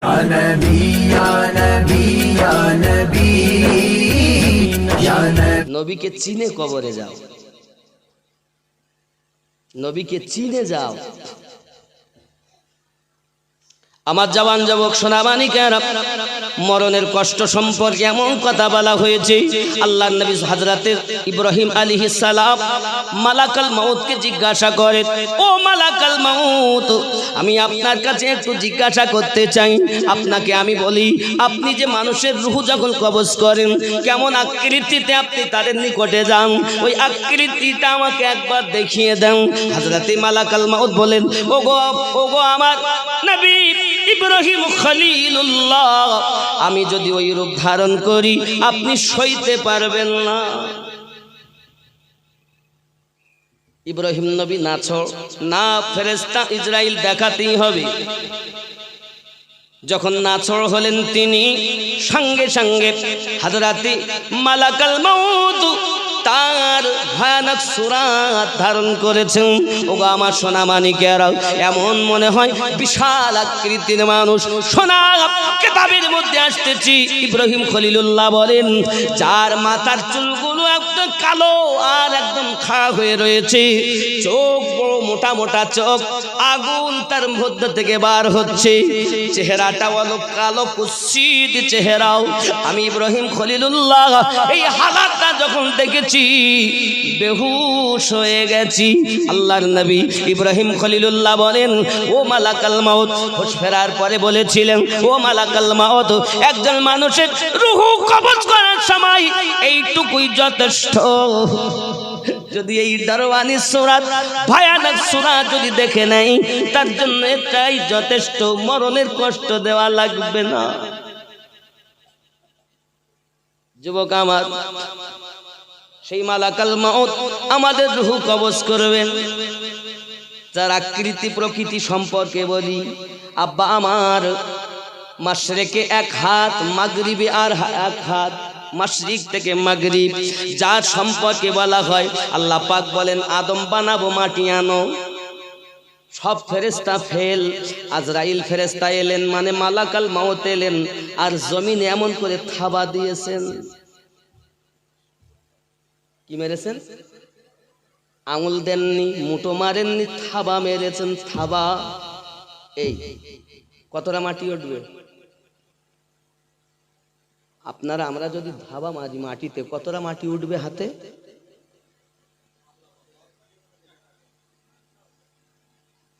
يا نبي يا نبي يا نبي يا نبي নবীকে চিনে কবরে যাও নবীকে চিনে যাও আমার জওয়ান যুবক সোনামানিকেরা মরণের কষ্ট সম্পর্কে এমন কথা বলা হয়েছে। আল্লাহ নবী হজরতের ইব্রাহিম আলী সালাম মালাকাল মাউতকে জিজ্ঞাসা করে ও মালাকাল মাউত, আমি আপনার কাছে একটু জিজ্ঞাসা করতে চাই। আপনাকে আমি বলি, আপনি যে মানুষের রুহ যখন কবজ করেন, কেমন আকৃতিতে আপনি তাদের নিকটে যান? ওই আকৃতিটা আমাকে একবার দেখিয়ে দেন। হজরতে মালাকাল মাউত বলেন ও গো ও গো আমার নবী ইব্রাহিম খলিলুল্লাহ। আমি যদি ওই রূপ ধারণ করি, আপনি সইতে পারবেন না। ইব্রাহিম নবী নাছর না ফেরেস্তা ইসরাইল দেখাতেই হবে। যখন নাছর হলেন তিনি, সঙ্গে সঙ্গে হাজরাতে মালাকাল মৌত তার ভয়ানক সুরাত ধারণ করেছেন। ওগো আমার সোনা মানিকেরাও এমন মনে হয় বিশাল আকৃতির মানুষ। সোনা কেতাবের মধ্যে আসতেছি, ইব্রাহিম খলিলুল্লাহ বলেন, যার মাথার চুলগুলো একদম কালো আর একদম খা হয়ে রয়েছে। চোখ বড় মোটা মোটা চোখ, আগুন তার মধ্যে থেকে বার হচ্ছে। চেহারাটা বলো কালো, কুৎসিত চেহারাও। আমি ইব্রাহিম খলিলুল্লাহ, এই হালাতটা যখন দেখেছি বেহুশ হয়ে গেছি। আল্লাহর নবী ইব্রাহিম খলিলুল্লাহ বলেন, ও মালাকাল মাউত। হোশ ফেরার পরে বলেছিলেন, ও মালাকাল মাউত, একজন মানুষের রুহু কবজ করার সময় এইটুকুই যথেষ্ট। যদি এই দারোয়ানি সুরাত, ভয়ানক সুরাত যদি দেখে নেই, তার জন্য এটাই যথেষ্ট। মরণের কষ্ট দেওয়া লাগবে না। যুবক আমার সেই মালাকাল মাউত আমাদের রুহু কবজ করবেন। যার আকৃতি প্রকৃতি সম্পর্কে বলি, আব্বা আমার মাসরেকে এক হাত, মাগরিবে আর এক হাত মাসরিক থেকে মাগরিব, যার সম্পর্কে বলা হয়, আল্লাহ পাক বলেন, আদম বানাবো, মাটি আনো। সব ফেরেস্তা ফেল, আজরাইল ফেরেস্তা এলেন মানে মালাকাল মাউত এলেন, আর জমিনে এমন করে থাবা দিয়েছেন। কি মেরেছেন? আঙুল দেননি মুটো মারেননি, থাবা মেরেছেন, থাবা। এই, কতটা মাটি উঠবে? আপনারা, আমরা যদি ধাবা মারি মাটিতে, কতটা মাটি উঠবে হাতে?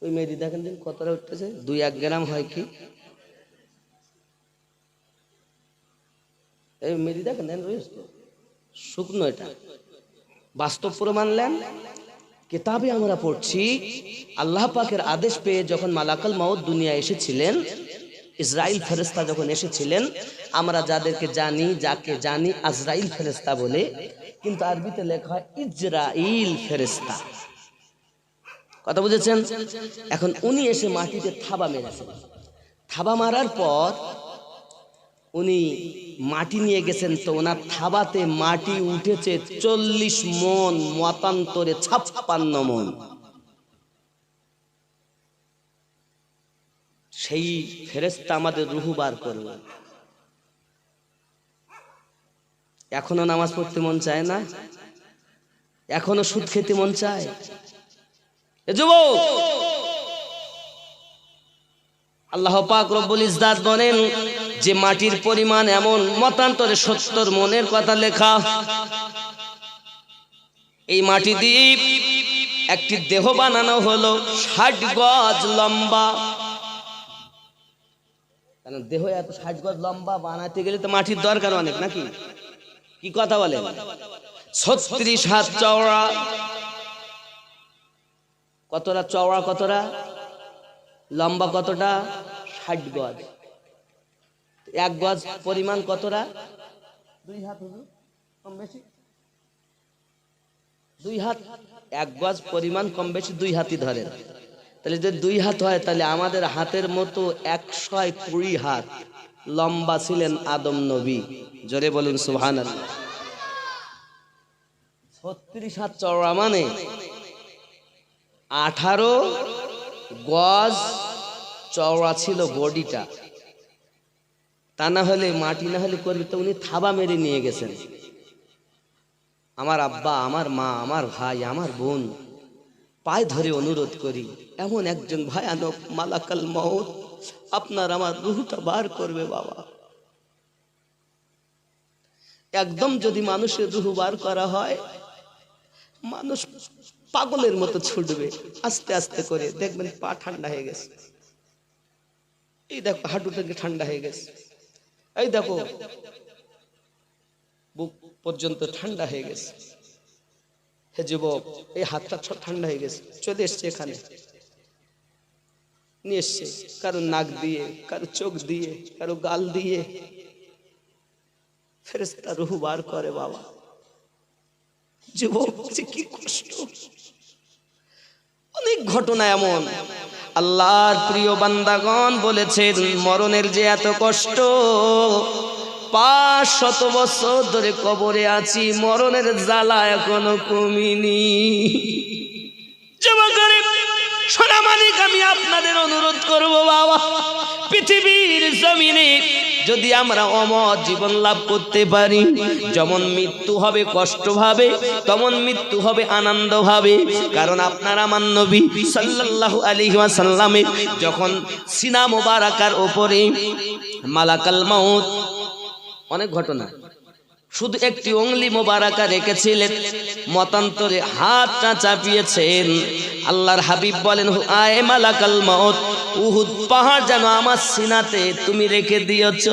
ওই মেয়েটি দেখেন দিন কতটা উঠতেছে, দুই এক গ্রাম হয় কি? এই মেয়েটি দেখেন দেন শুকনো এটা। বাস্তব প্রমাণ নেন? কিতাবে আমরা পড়ছি, আল্লাহ পাকের আদেশ পেয়ে যখন মালাকাল মাউদ দুনিয়া এসেছিলেন, ইসরাইল ফেরেস্তা যখন এসেছিলেন, আমরা যাদেরকে জানি, যাকে জানি আজরাইল ফেরেস্তা বলে, কিন্তু আরবিতে লেখা হয় ইজরাইল ফেরেস্তা কথা বুঝেছেন? এখন উনি এসে মাটিতে থাবা মেরেছেন। থাবা মারার পর উনি মাটি নিয়ে গেছেন তো ওনার থাবাতে মাটি উঠেছে চল্লিশ মন, মতান্তরে ছাপ্পান্ন মন। সেই ফেরেস্তা আমাদের রুহু বার করবে। এখনও নামাজ পড়তে মন চায় না? এখনও সুদ খেতে মন চায়? আল্লাহ পাক রব্বুল ইজদাত বলেন যে মাটির পরিমাণ এমন মতান্তরে সত্তর মনের কথা লেখা। এই মাটি দ্বীপ একটি দেহ বানানো হলো ষাট গজ লম্বা। কারণ দেহ এত ষাট গজ লম্বা বানাতে গেলে তো মাটির দরকার অনেক নাকি? কি কথা বলে? ছত্রিশ হাত চওড়া। কতটা চওড়া, কতটা? লম্বা কতটা? ষাট গজ। এক গজ পরিমাণ কতটা? দুই হাত হুজুর কম বেশি। দুই হাত এক গজ পরিমাণ কম বেশি দুই হাতই ধরেন। তাহলে যদি দুই হাত হয় তাহলে আমাদের হাতের মতো একশো কুড়ি হাত লম্বা ছিলেন আদম নবী। জোরে বলুন সুহান ছত্রিশ হাত চওড়া মানে আঠারো গজ চওড়া ছিল বডিটা। তা না হলে, মাটি না হলে করবে তো উনি থাবা মেরে নিয়ে গেছেন। আমার আব্বা, আমার মা, আমার ভাই, আমার বোন, পায়ে ধরে অনুরোধ করি, এমন একজন ভয়ানক মালাকাল মত আপনার আমার রুহটা বার করবে বাবা। একদম যদি মানুষের রুহ বার করা হয়, মানুষ পাগলের মতো ছুটবে, আস্তে আস্তে করে। দেখবেন পা ঠান্ডা হয়ে গেছে। এই দেখো হাঁটু থেকে ঠান্ডা হয়ে গেছে। এই দেখো, বুক পর্যন্ত ঠান্ডা হয়ে গেছে। হে যুবক, এই হাতটা ঠান্ডা হয়ে গেছে। চলে এসছে এখানে। নিয়ে এসছে। কারও নাক দিয়ে, কারও চোখ দিয়ে, কারও গাল দিয়ে। ফেরেস্তা রুহু বার করে, বাবা। যুবক কি কষ্ট। অনেক ঘটনা এমন। আল্লাহর প্রিয় বান্দাগণ বলেছেন, মরণের যে এত কষ্ট, পাঁচ শত বছর ধরে কবরে আছি, মরণের জ্বালা এখনও কমিনি। যুবকরে সোনা মানিক আমি আপনাদের অনুরোধ করব বাবা, পৃথিবীর জমিনে যদি আমরা অমর জীবন লাভ করতে পারি, যেমন মৃত্যু হবে কষ্ট ভাবে তেমন মৃত্যু হবে আনন্দ ভাবে কারণ আপনার আমার নবী সাল্লাল্লাহু আলাইহি ওয়াসাল্লামের যখন সিনা মোবারাকার ওপরে মালাকাল মাউত, অনেক ঘটনা। শুধু একটি অংলি মোবারাকা রেখেছিলেন। মতান্তরে হাতটা চাপিয়েছেন। আল্লাহর হাবিব বলেন আয় মালাকাল মত উহুদ পাহাড় যেন আমার সিনাতে তুমি রেখে দিয়েছ।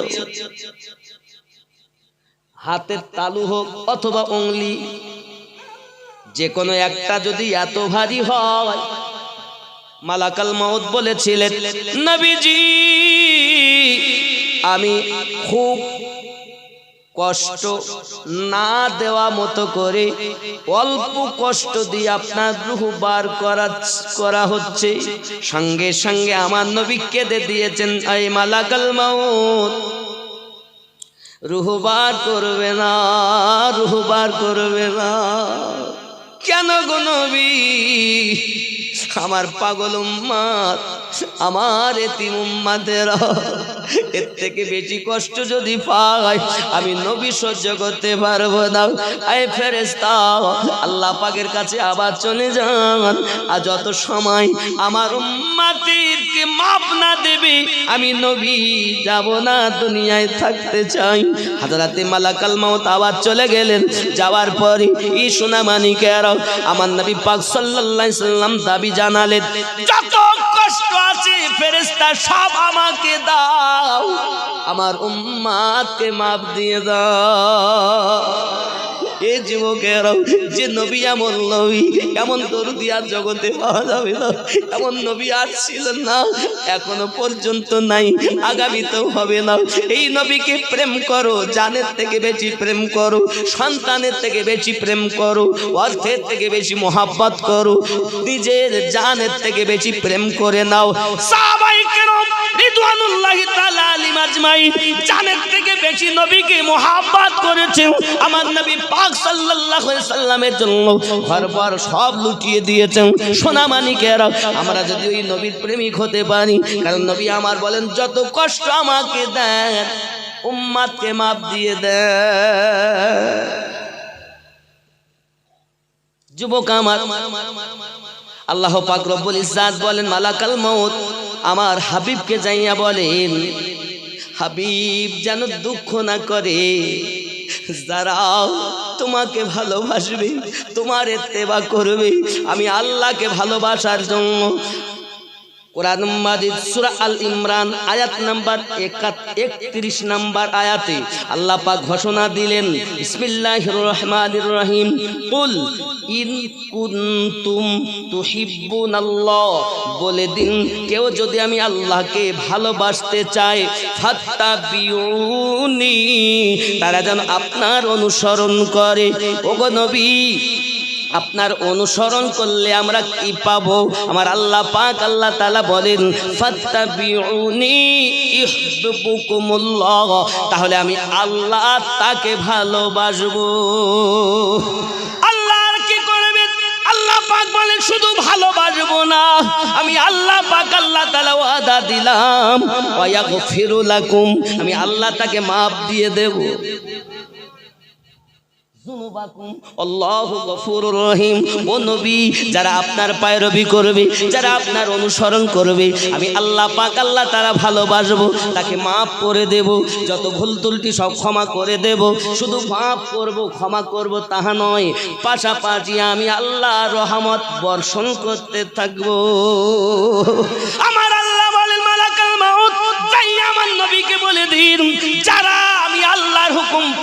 হাতের তালু হোক অথবা অংলি যে কোনো একটা যদি এত ভারী হয়। মালাকাল মাউত বলেছিলেন, নবীজি, আমি খুব কষ্ট না দেওয়া মতো করে অল্প কষ্ট দিয়ে আপনার রুহ বার করা করা হচ্ছে। সঙ্গে সঙ্গে আমার নবী কেঁদে দিয়েছেন এই মালাকাল মাউত, রুহ বার করবে না, রুহ বার করবে না। কেন গো নবী? আমার পাগল উম্মাদ আমার এতিম উম্মাদের এর থেকে বেশি কষ্ট যদি পাই আমি নবী সহ্য করতে পারব না। আয় ফেরেস্তা আল্লাহ পাকের কাছে আবার চলে যান। আর যত সময় আমার উম্মাদেরকে মাপ না দেবে, আমি নবী যাব না, দুনিয়ায় থাকতে চাই। হাজারাতে মালাকাল মাউত আবার চলে গেলেন। যাওয়ার পরে, ই সোনা মানিকেরাও আমার নবী পাক সাল্লাল্লাহু সাল্লাম দাবি জানালেন, যত কষ্ট আছে ফেরেস্তা সব আমাকে দাও। আমার উম্মাকে মাপ দিয়ে দাও। এ যুবকেরাও যে নবী এমন নবী, এমন দরুদি আর জগতে পাওয়া যাবে না। এমন নবী আর না, এখনও পর্যন্ত নাই আগামীতেও হবে না। এই নবীকে প্রেম করো, জানের থেকে বেশি প্রেম করো, সন্তানের থেকে বেশি প্রেম করো, অর্থের থেকে বেশি মোহাব্বত করো, নিজের জানের থেকে বেশি প্রেম করে নাও। সাহাবাই কেন তাআলা আলাইহিম আজমাইন। জানের থেকে বেশি নবীকে মোহাব্বত করেছে আমার নবী পাক সাল্লাল্লাহু আলাইহি সাল্লামের জন্য। সব দিয়েছেন। সোনা আমরা যদি ওই নবীর প্রেমিক হতে পারি, কারণ নবী আমার বলেন, যত কষ্ট আমাকে দেন, উম্মাদকে মাপ দিয়ে দেন। যুবক আমার, আল্লাহ পাক রব্বুল ইজ্জাত বলেন, মালাকাল মউত। আমার হাবিবকে যাইয়া বলেন, হাবিব যেন দুঃখ না করে, যারাও তোমাকে ভালোবাসবে, তোমার এত্তেবা করবে, আমি আল্লাহকে ভালোবাসার জন্য কোরআন মাজিদ সূরা আল ইমরান, আয়াত নাম্বার 31 নাম্বার আয়াতে আল্লাহ পাক ঘোষণা দিলেন, বিসমিল্লাহির রহমানির রহিম, কুল ইন কুনতুম তুহিব্বুনাল্লাহ, বলে দিন, কেউ যদি আমি আল্লাহকে ভালোবাসতে চায়, ফাত্তাবিউনি, তারা যেন আপনার অনুসরণ করে। ওগো নবী আপনার অনুসরণ করলে আমরা কি পাব? আমার আল্লাহ পাক আল্লাহ তালা বলেন তাহলে আমি আল্লাহ তাকে ভালোবাসবো। আল্লাহ কি করবেন আল্লাহ পাক বলেন শুধু ভালোবাসবো না। আমি আল্লাহ পাক আল্লাহ তাআলা ওয়াদা দিলাম ওয়াগফিরু লাকুম। আমি আল্লাহ তাকে মাফ দিয়ে দেব যুনুবাকুম আল্লাহু গফুরুর রহিম ও নবী যারা আপনার পায়রবি করবে, যারা আপনার অনুসরণ করবে, আমি আল্লাহ পাক তারা ভালোবাসবো, তাকে মাফ করে যত সব ক্ষমা করে শুধু মাফ ক্ষমা তাহা নয়, পাশাপাশি আমি আল্লাহ রহমত বর্ষণ করতে থাকব। আমার আল্লাহ বলে যারা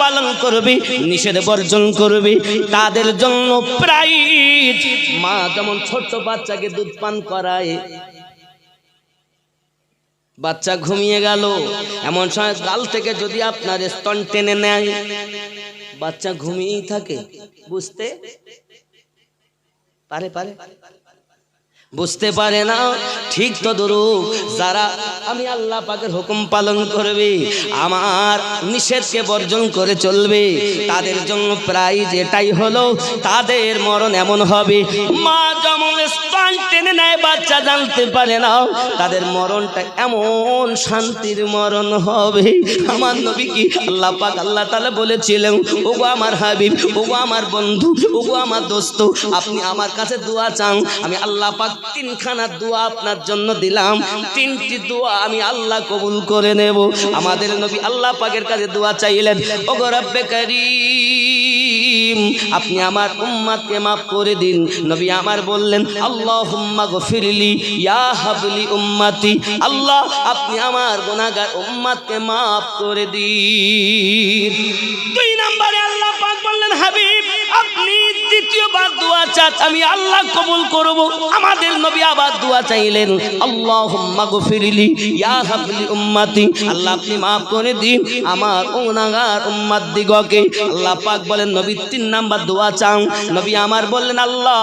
পালন করবে, নিষেধ বর্জন করবে, তাদের জন্য প্রাইজ মা যেমন ছোট্ট বাচ্চাকে দুধ পান করায়, বাচ্চা ঘুমিয়ে গেল। এমন সময় গাল থেকে যদি আপনার স্তন টেনে নেয়, বাচ্চা ঘুমিয়েই থাকে, বুঝতে? পারে পারে। বুঝতে পারে না? ঠিক তো দরুক যারা আমি আল্লাহ পাকের হুকুম পালন করবে, আমার নিষেধকে বর্জন করে চলবে, তাদের জন্য প্রায় যেটাই হলো তাদের মরণ এমন হবে। মা যেমন স্তন টেনে নেয়, বাচ্চা জানতে পারে না। তাদের মরণটা এমন শান্তির মরণ হবে। আমার নবী কি আল্লাহ পাক আল্লাহ তাআলা বলেছিলেন ওগো আমার হাবিব ওগো আমার বন্ধু ওগো আমার দোস্ত, আপনি আমার কাছে দোয়া চান, আমি আল্লাহ পাক তিনখানা দোয়া আপনার জন্য দিলাম। তিনটি দোয়া আমি আল্লাহ কবুল করে নেব। আমাদের নবী আল্লাহ পাকের কাছে দোয়া চাইলেন ওগো রব্বে করিম আপনি আমার উম্মাতকে মাফ করে দিন। নবী আমার বললেন আল্লাহ হুম্মা গফিরলি, ইয়া হাবলি উম্মাতি। আল্লাহ, আপনি আমার গোনাগার উম্মাতকে মাফ করে দিন। দুই নম্বরে আল্লাহ পাক বললেন, হাবিব, আপনি দ্বিতীয়বার দোয়া চান আমি আল্লাহ কবুল করব। আমাদের নবী আবার দোয়া চাইলেন, আল্লাহুম্মা গফিরলি ইয়া হাবলি উম্মতি। আল্লাহ আপনি মাফ করে দিন, আমার গুনাহগার উম্মত দিগকে। আল্লাহ পাক বলেন, নবী, তিন নাম্বার দোয়া চাও। নবী আমার বললেন, আল্লাহ,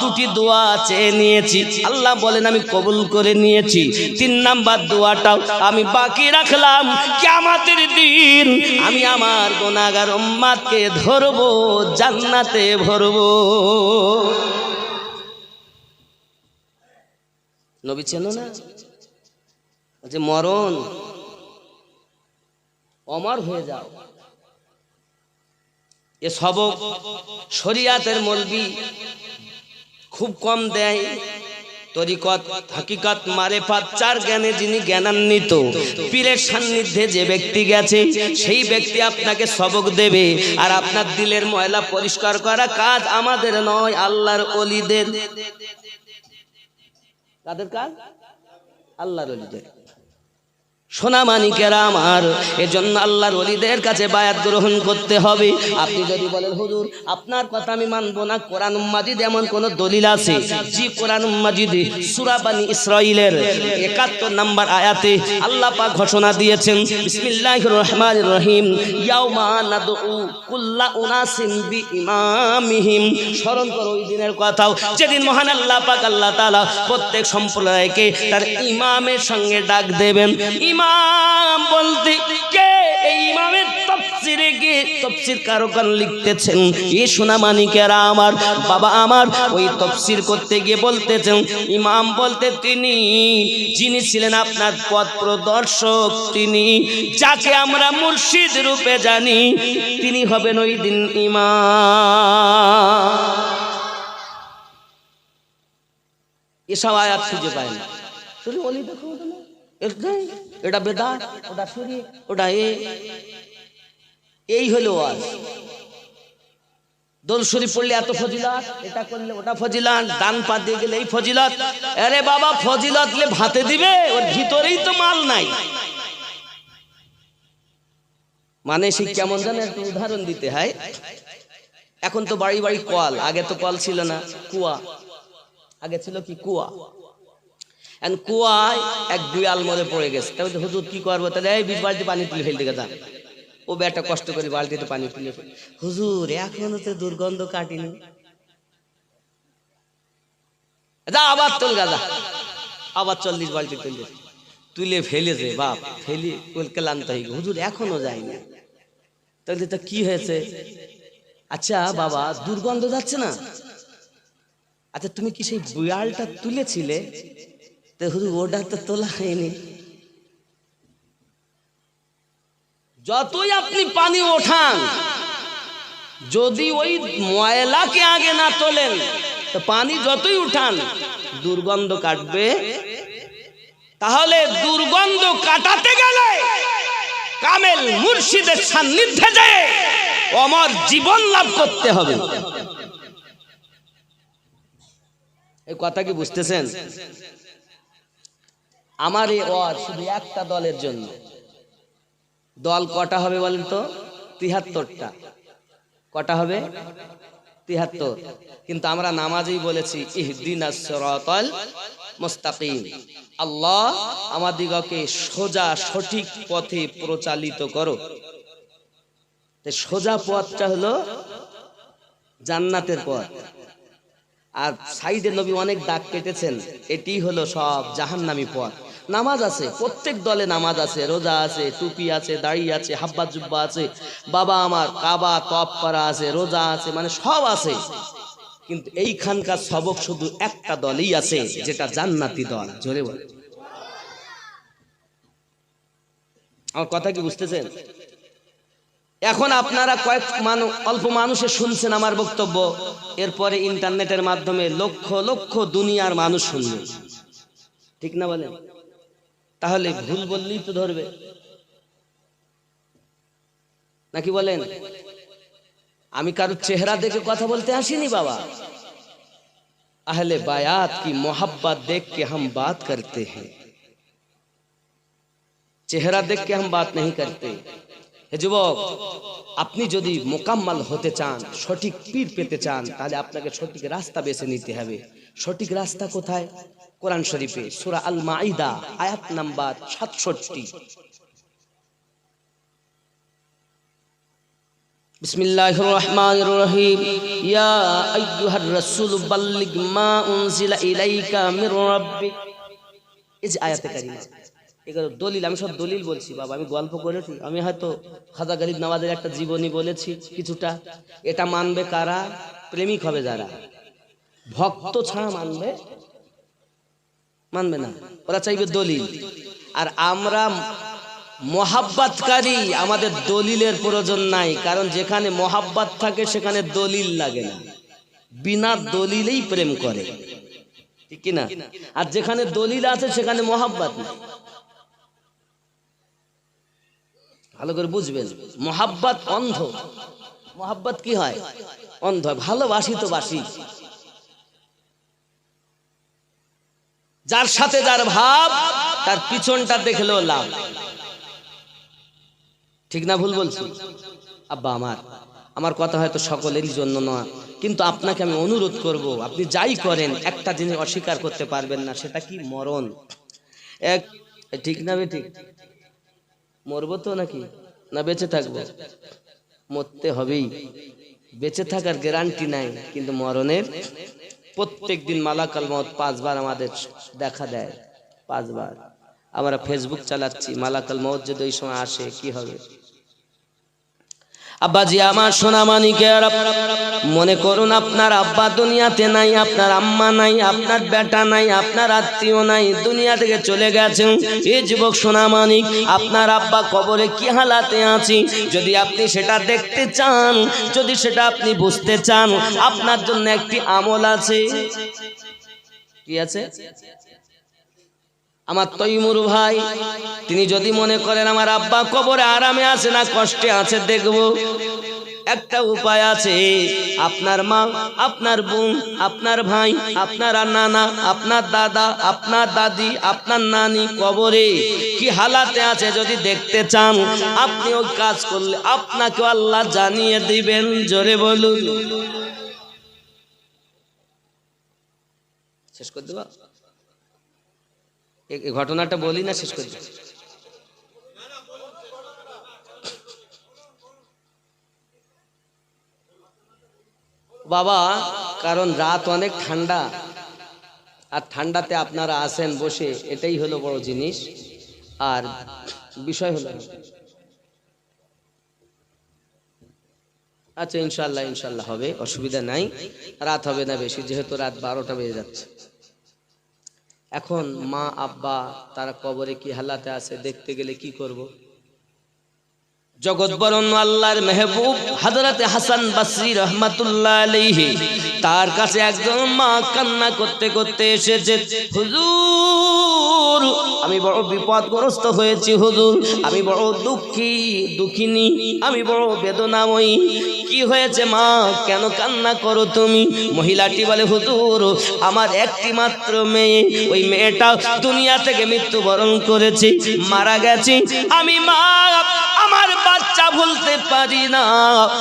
দুটি দোয়া চেয়ে নিয়েছি। আল্লাহ বলেন, আমি কবুল করে নিয়েছি। তিন নাম্বার দোয়াটাও আমি বাকি রাখলাম, কিয়ামতের দিন আমি আমার গোনাগার উম্মতকে ধরবো, জান্নাতে ভরবো। নবী চেনো না? যে মরণ। অমর হয়ে যাও। এ সবক শরিয়াতের মলবি খুব কম দেয়। তরিকত, হকিকত, মারেফাত, চার জ্ঞানে যিনি জ্ঞানান্বিত, পীরের সান্নিধ্যে যে ব্যক্তি গেছে, সেই ব্যক্তি আপনাকে সবক দেবে। আর আপনার দিলের ময়লা পরিষ্কার করা কাজ আমাদের নয়, আল্লাহর অলিদের। কাদের কাজ? আল্লাহর অলিদের। সোনা মানিকেরা আমার এজন্য আল্লাহর অলিদের কাছে বায়াত গ্রহণ করতে হবে। আপনি যদি বলেন, হুজুর, আপনার কথা আমি মানবো না, কোরআন মাজিদ এমন কোন দলিল আছে? জি, কোরআন মাজিদ সুরাবানি ইসরাইলের একাত্তর নাম্বার আয়াতে আল্লাহ পাক ঘোষণা দিয়েছেন, বিসমিল্লাহির রহমানির রহিম ইমামিহিম স্মরণ করো ওই দিনের কথাও। যেদিন মহান আল্লাহ পাক আল্লাহ তাআলা প্রত্যেক সম্প্রদায়কে তার ইমামের সঙ্গে ডাক দেবেন। ইমাম বলতে কে? এই ইমামের তফসিরে গিয়ে তফসির কারোকান লিখতেছেন। এ সোনা মানিকেরা আমার বাবা আমার ওই তফসির করতে গিয়ে বলতেছেন ইমাম বলতে তিনি যিনি ছিলেন আপনার পথ প্রদর্শক তিনি যাকে আমরা মুর্শিদ রূপে জানি তিনি হবেন ওই দিন ইমাম। এসব আয়াত খুঁজে পায় না। অলি দেখো না। এটা বেদাত, ওটা সরি ওটা এই হলো আজ দোল শরীফ পড়লে এত ফজিলত, এটা করলে ওটা ফজিলত দান পা দিয়ে গেলে এই ফজিলত। আরে বাবা, ফজিলত ভাতে দিবে, ওর ভিতরেই তো মাল নাই। মানে সে কেমন জানে একটু উদাহরণ দিতে হয়। এখন তো বাড়ি বাড়ি কল আগে তো কল ছিল না, কুয়া। আগে ছিল কি কুয়া? এখন কুয়ায় এক দুয়াল মরে পড়ে গেছে। তবে হুজুর কি করব? তাহলে এই বিশ বালতি পানি তুলে ফেলতে গেছে। ও বেটা কষ্ট করে বালতিতে পানি তুলে হুজুর, এখনও তো দুর্গন্ধ কাটিনি। যা, আবার তোল গাদা। আবার চল্লিশ বালতি তুলে তুলে ফেলেছে বাপ। ফেলি, কলকে লানতে হয়ে হুজুর, এখনও যায়নি তাহলে তো কি হয়েছে? আচ্ছা বাবা, দুর্গন্ধ যাচ্ছে না? আচ্ছা তুমি কি সেই বিড়ালটা তুলেছিলে? তো ওটা তো তোলা হয়নি। যতই আপনি পানি ওঠান, যদি ওই ময়লাকে আগে না তোলেন, তো পানি যতই উঠান, দুর্গন্ধ কাটবে। তাহলে দুর্গন্ধ কাটাতে গেলে কামেল মুর্শিদের সান্নিধ্যে যায় অমর জীবন লাভ করতে হবে। এই কথা কি বুঝতেছেন? আমার এই অর শুধু একটা দলের জন্য। দল কটা হবে বলেন তো? তিহাত্তরটা। কটা হবে? তিহাত্তর। কিন্তু আমরা নামাজেই বলেছি মুস্তাকিম। আল্লাহ আমাদিগকে সোজা সঠিক পথে প্রচালিত করো। সোজা পথটা হলো জান্নাতের পথ। আর সাইডে নবী অনেক দাগ কেটেছেন, এটি হলো সব জাহান্নামী পথ। নামাজ আছে, প্রত্যেক দলে নামাজ আছে, রোজা আছে, টুপি আছে, দাড়ি আছে, হাব্বা জুব্বা আছে, বাবা আমার কাবা তপ করা আছে, রোজা আছে মানে সব আছে। কিন্তু এইখানকার সবক শুধু একটা দলই আছে, যেটা জান্নাতি দল, জোরে বলে। আমার কথা কি বুঝতেছেন? এখন আপনারা কয়েক মানুষ অল্প মানুষে শুনছেন আমার বক্তব্য, এরপরে ইন্টারনেটের মাধ্যমে লক্ষ লক্ষ দুনিয়ার মানুষ শুনবে। ঠিক না বলেন? তাহলে ভুল বললেই তো ধরবে নাকি বলেন আমি কারো চেহারা দেখে কথা বলতে আসিনি বাবা আহলে বায়াত की मोहब्बत देख के हम बात करते हैं চেহারা দেখ के हम बात नहीं करते হে যুবক আপনি যদি মোকাম্মাল হতে চান সঠিক পীর পেতে চান তাহলে আপনাকে সঠিক রাস্তা বেছে নিতে হবে সঠিক রাস্তা কোথায় কোরআন শরীফে সূরা আল মাইদা আয়াত নাম্বার সাতষট্টি بسم الله الرحمن الرحيم يا أيها الرسول بلغ ما أنزل إليك من ربك এই যে আয়াতে কারিমা এগুলো দলিল আমি সব দলিল বলছি বাবা আমি গল্প করেছি আমি হয়তো খাজা গরিব নওয়াজের একটা জীবনী বলেছি কিছুটা এটা মানবে কারা প্রেমিক হবে যারা ভক্ত ছাড়া মানবে মানবে না। ওরা চাইবে দলিল। আর আমরা মহাব্বাতকারী, আমাদের দলিলের প্রয়োজন নাই, কারণ যেখানে মহাব্বাত থাকে, সেখানে দলিল লাগে না। বিনা দলিলেই প্রেম করে। ঠিক কিনা? আর যেখানে দলিল আছে, সেখানে মহাব্বাত নেই। ভালো করে বুঝবেন, মহাব্বাত অন্ধ। মহাব্বাত কি হয়? অন্ধ। ভালোবাসি তো বাসি। যার সাথে যার ভাব, তার পিছনটা দেখলেও লাভ। ঠিক না ভুল বলছি? আব্বা, আমার আমার কথা হয়তো সকলেরই জন্য নয়, কিন্তু আপনাকে আমি অনুরোধ করব, আপনি যাই করেন, একটা জিনিস অস্বীকার করতে পারবেন না, সেটা কি মরণ? এক, ঠিক না বে ঠিক মরবো তো নাকি? না, বেঁচে থাকব। মরতে হবেই। বেঁচে থাকার গ্যারান্টি নাই, কিন্তু মরণের প্রত্যেক দিন মালাকাল মত পাঁচবার আমাদের দেখা দেয়, পাঁচবার। আমরা ফেসবুক চালাচ্ছি, মালাকাল মত যদি ওই সময় আসে, কি হবে? আব্বাজি, আমার সোনা মানিকের মনে করুন আপনার আব্বা দুনিয়াতে নাই, আপনার আম্মা নাই, আপনার বেটা নাই, আপনার আত্মীয় নাই, দুনিয়া থেকে চলে গেছেন। এ যুবক সোনা মানিক আপনার আব্বা কবরে কি হালাতে আছি? যদি আপনি সেটা দেখতে চান, যদি সেটা আপনি বুঝতে চান, আপনার জন্য একটি আমল আছে। কি আছে? আমার তৈমুর ভাই, তিনি যদি মনে করেন আমার আব্বা কবরে আরামে আছে না কষ্টে আছে, দেখব একটা উপায় আছে। আপনার মা, আপনার বোন, আপনার ভাই, আপনার নানা, আপনার দাদা, আপনার দাদি, আপনার নানি কবরে কি হালাতে আছে যদি দেখতে চান, আপনি ওই কাজ করলে আপনাকে আল্লাহ জানিয়ে দিবেন, জোরে বলুন। শেষ করে দেবা? ঘটনাটা বলি না, শেষ করি। বাবা, কারণ রাত অনেক ঠান্ডা, আর ঠান্ডাতে আপনারা আসেন বসে, এটাই হলো বড় জিনিস। আর বিষয় হলো আচ্ছা ইনশাল্লাহ ইনশাল্লাহ হবে, অসুবিধা নাই। রাত হবে না বেশি, যেহেতু রাত বারোটা বেজে যাচ্ছে। এখন মা, আব্বা তারা কবরে কি হালাতে আছে, দেখতে গেলে কি করব। জগৎ বরণ আল্লাহর মেহবুব হাজরাতে হাসান বাসরি রহমাতুল্লাহ আলাইহি, তার কাছে একজন মা কান্না করতে করতে এসেছে হুজুর আমি বড় বিপদগ্রস্ত হয়েছি, হুজুর। আমি বড় দুঃখী, দুঃখিনী, আমি বড় বেদনাময়ী। কি হয়েছে মা? কেন কান্না করো তুমি? মহিলাটি বলে, হুজুর, আমার একটি মাত্র মেয়ে। ওই মেয়েটা দুনিয়া থেকে মৃত্যুবরণ করেছে, মারা গেছে। আমি মা, আমার বাচ্চা ভুলতে পারি না।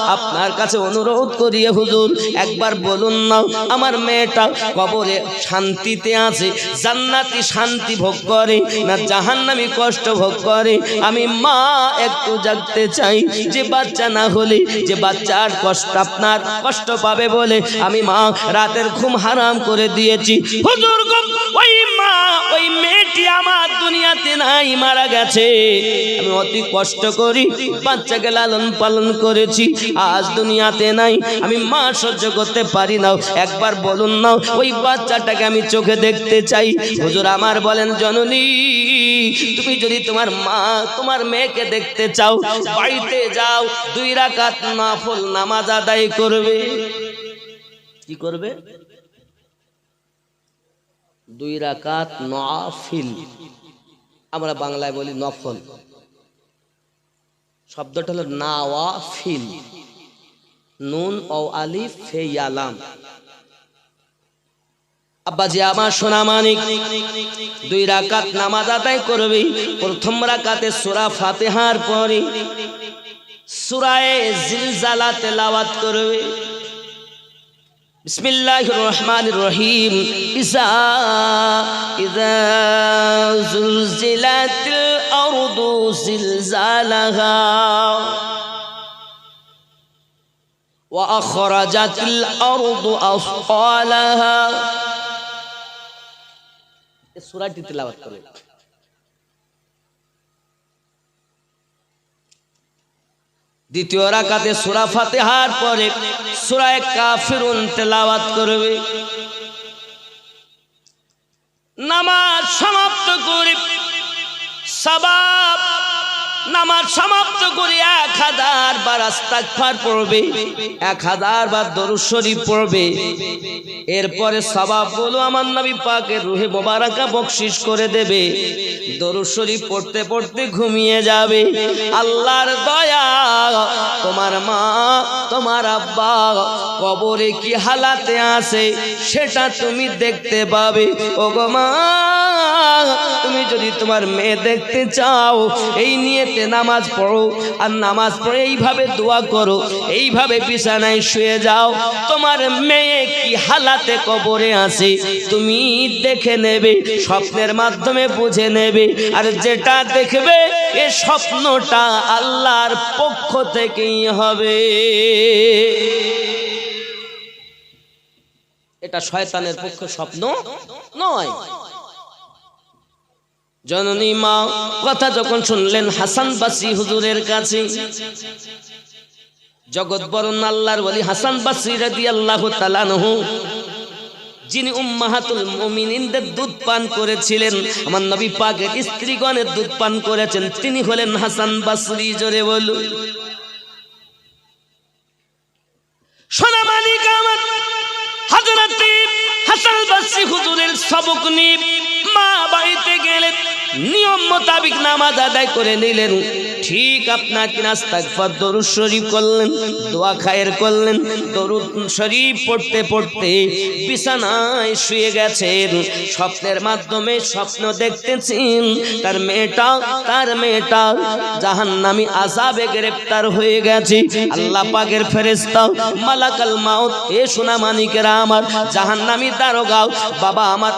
আপনার কাছে অনুরোধ করিয়ে হুজুর, একবার বলুন না, আমার মেয়েটা কবরে শান্তিতে আছে, জান্নাতি শান্তি ভোগ করে। না জাহান্নামি কষ্ট ভোগ করে। আমি মা, একটু জাগতে চাই। যে বাচ্চা না হলে যে বাচ্চার কষ্ট আপনার কষ্ট পাবে বলে। আমি মা, রাতের ঘুম হারাম করে দিয়েছি। হুজুর ওই ওই মেয়েটি আমার দুনিয়াতে নাই, মারা গেছে। আমি অতি কষ্ট করি, বাচ্চাকে লালন পালন করেছি, আজ দুনিয়াতে নাই, আমি মা সহ্য করতে পারি না। একবার বলুন না, ওই বাচ্চাটাকে আমি চোখে দেখতে চাই। হুজুর আমার বলেন, জননী, তুমি যদি তোমার মা, তোমার মেয়েকে দেখতে চাও, বাড়িতে যাও, দুই রাকাত নাফল নামাজ আদায় করবে। কি করবে? দুই রাকাত নফিল। আমরা বাংলায় বলি নফল। শব্দটা হলো নাওয়াফিল। নুন ও আলিফ, ফে ইয়ালাম আব্বাজি আমার সোনা মানিক, দুই রাকাত নামাজ আদায় করবে। প্রথম রাকাতে সূরা ফাতিহার পরে সূরায়ে জিলজালা তেলাওয়াত করবে। বিসমিল্লাহির রহমানির রহিম ইসা ইযা জুলজিলাতিল আরদু জিলজালাহা وأخرجت الأرض أثقالها সুরাটি তেলাওয়াত দ্বিতীয় রাকাতে সুরা ফাতিহার পরে সুরায় কাফিরুন তেলাওয়াত করবে। নামাজ সমাপ্ত করে সাবাব নামাজ সমাপ্ত করে এক হাজার বার আস্তাগফার পড়বে, এক হাজার বার দরুদ শরীফ পড়বে। এরপরে সবাব বলো আমার নবী পাকের রুহে মোবারকা বকশিস করে দেবে। দরুদ শরীফ পড়তে পড়তে ঘুমিয়ে যাবে। আল্লাহর দয়া, তোমার মা, তোমার আব্বা, কবরে কি হালাতে আছে সেটা তুমি দেখতে পাবে। গো মা তুমি যদি তোমার মেয়ে দেখতে চাও, এই নিয়েতে নামাজ পড়ো, আর নামাজ পড়ে এইভাবে দোয়া করো, এইভাবে বিছানায় শুয়ে যাও, তোমার মেয়ে কি হালাতে কবরে আছে, তুমি দেখে নেবে, স্বপ্নের মাধ্যমে বুঝে নেবে, আর যেটা দেখবে, এ স্বপ্নটা আল্লাহর পক্ষ থেকেই হবে। এটা শয়তানের পক্ষ স্বপ্ন নয়। জননী মা, কথা যখন শুনলেন হাসান বাসি হুজুরের কাছে, জগৎ বরণ আল্লাহর বলি হাসান বাসি রাদি আল্লাহ তালানহু যিনি উম্মাহাতুল মুমিনিনদের দুধ পান করেছিলেন, আমার নবী পাকের স্ত্রীগণের দুধ পান করেছেন, তিনি হলেন হাসান বাসরি জোরে বলুন। নিয়ম মোতাবিক নামাজ আদায় করে নিলেন। ঠিক আপনার নাস্তাকফার দরুদ শরীফ করলেন, দোয়া খায়ের করলেন, দরুদ শরীফ পড়তে পড়তে বিছানায় শুয়ে গেছেন, স্বপ্নের মাধ্যমে স্বপ্ন দেখতেছেন, তার মেয়েটা তার মেয়েটা জাহান্নামী আযাবে গ্রেফতার হয়ে গেছে। আল্লাহ পাকের ফেরেশতা মালাকাল মাউত, এ সোনা মানিকেরা আমার জাহান্নামী দারোগাও বাবা আমার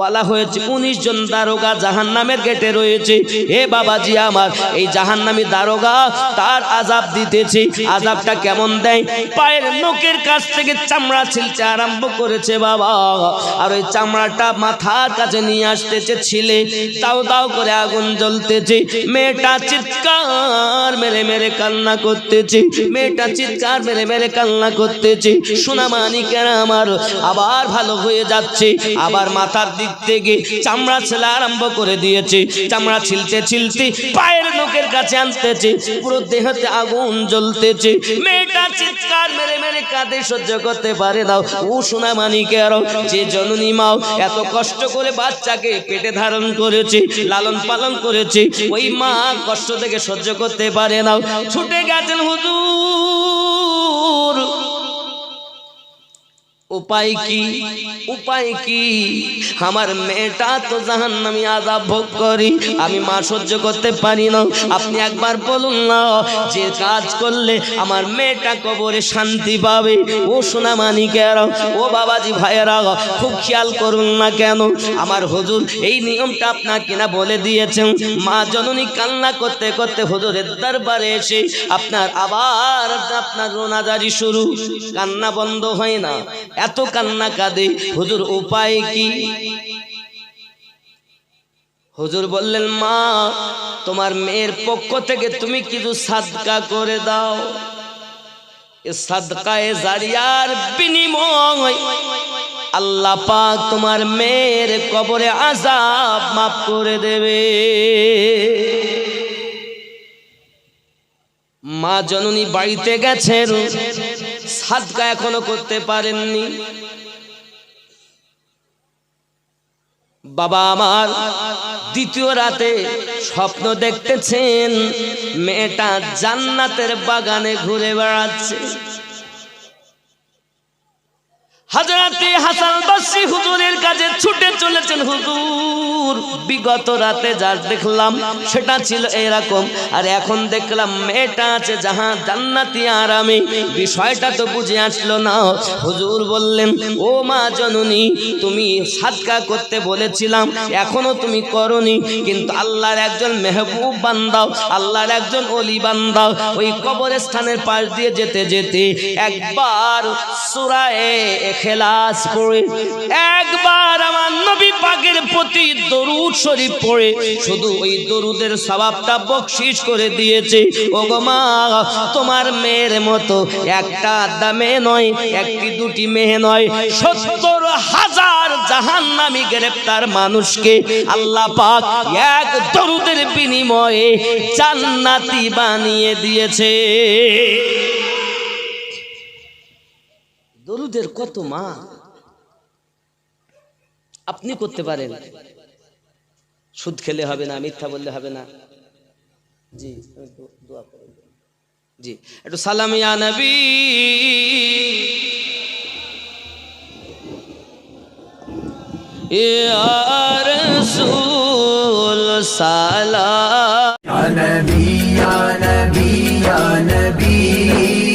বলা হয়েছে, উনিশ জন দারোগা জাহান্নামের গেটে রয়েছে। হে বাবাজি আমার, এই জাহান্নামী দারোগা, তার আজাব দিতেছে। আজাবটা কেমন দেয়? পায়ের নোকের কাছ থেকে চামড়া ছিলতে আরম্ভ করেছে বাবা। আর ওই চামড়াটা মাথার কাছে নিয়ে আসতেছে ছিলে। তাও তাও করে আগুন জ্বলতেছে। মেয়েটা চিৎকার মেরে মেরে কান্না করতেছে। মেয়েটা চিৎকার মেরে মেরে কান্না করতেছে। সোনা কেন আমার? আবার ভালো হয়ে যাচ্ছে। আবার মাথার দিক থেকে চামড়া ছেলা আরম্ভ করে দিয়েছে। চামড়া ছিলতে ছিলতে পায়ের নোকের কাছে আনতেছে পুরো দেহতে আগুন জ্বলতেছে। মেয়েটা চিৎকার মেরে মেরে কাঁদে, সহ্য করতে পারে দাও ও সোনা মানিকের যে জননী মাও এত কষ্ট করে বাচ্চাকে পেটে ধারণ করেছে, লালন পালন করেছে, ওই মা কষ্ট থেকে সহ্য করতে পারে না। ছুটে গেছেন হুজুর। উপায় কি? উপায় কি? আমার মেয়েটা তো জাহান আমি আজাব ভোগ করি, আমি মা সহ্য করতে পারি না। আপনি একবার বলুন না, যে কাজ করলে আমার মেয়েটা কবরে শান্তি পাবে? ও সোনা মানিকের ও বাবাজি ভাইয়েরা, খুব খেয়াল করুন না কেন? আমার হুজুর এই নিয়মটা আপনাকে কিনা বলে দিয়েছেন। মা জননী কান্না করতে করতে হুজুরের দরবারে এসে আপনার আবার আপনার রোনাজারি শুরু। কান্না বন্ধ হয় না। এত কান্না কাঁদে। হুজুর, উপায় কি? হুজুর বললেন, মা, তোমার মেয়ের পক্ষ থেকে তুমি কিছু সাদকা করে দাও। এ জারিয়ার আল্লাহ পাক তোমার মেয়ের কবরে আজাব মাফ করে দেবে। মা জননী বাড়িতে গেছেন। সাদকা এখনও করতে পারেননি। বাবা আমার, দ্বিতীয় রাতে স্বপ্ন দেখতেছেন, মেয়েটা জান্নাতের বাগানে ঘুরে বেড়াচ্ছে। হাজরাতে হাসান বাসি হুজুরের কাছে ছুটে চলেছেন হুজুর। বিগত রাতে যা দেখলাম, সেটা ছিল এরকম। আর এখন দেখলাম মেয়েটা আছে যাহা জান্নাতি আরামে বিষয়টা তো বুঝে আসলো না। হুজুর বললেন, ও মা জননী, তুমি সাদকা করতে বলেছিলাম, এখনও তুমি করনি। কিন্তু আল্লাহর একজন মেহবুব বান্দাও আল্লাহর একজন অলি বান্দাও ওই কবরস্থানের পাশ দিয়ে যেতে যেতে একবার সুরায়ে খেলাস পড়ে একবার আমার নবী পাকের প্রতি দরুদ শরীফ পড়ে, শুধু ওই দরুদের স্বভাবটা বকশিস করে দিয়েছে। ও মা, তোমার মেয়ের মতো একটা দামে নয়, একটি দুটি মেয়ে নয়, সত্তর হাজার জাহান্নামী গ্রেপ্তার মানুষকে আল্লাহ পাক এক দরুদের বিনিময়ে জান্নাতি বানিয়ে দিয়েছে। দরুদের কত মা? আপনি করতে পারেন। সুদ খেলে হবে না মিথ্যা বললে হবে না। জি দোয়া জি একটু সালাম ইয়া নবী। ইয়া নবী নবী নবী।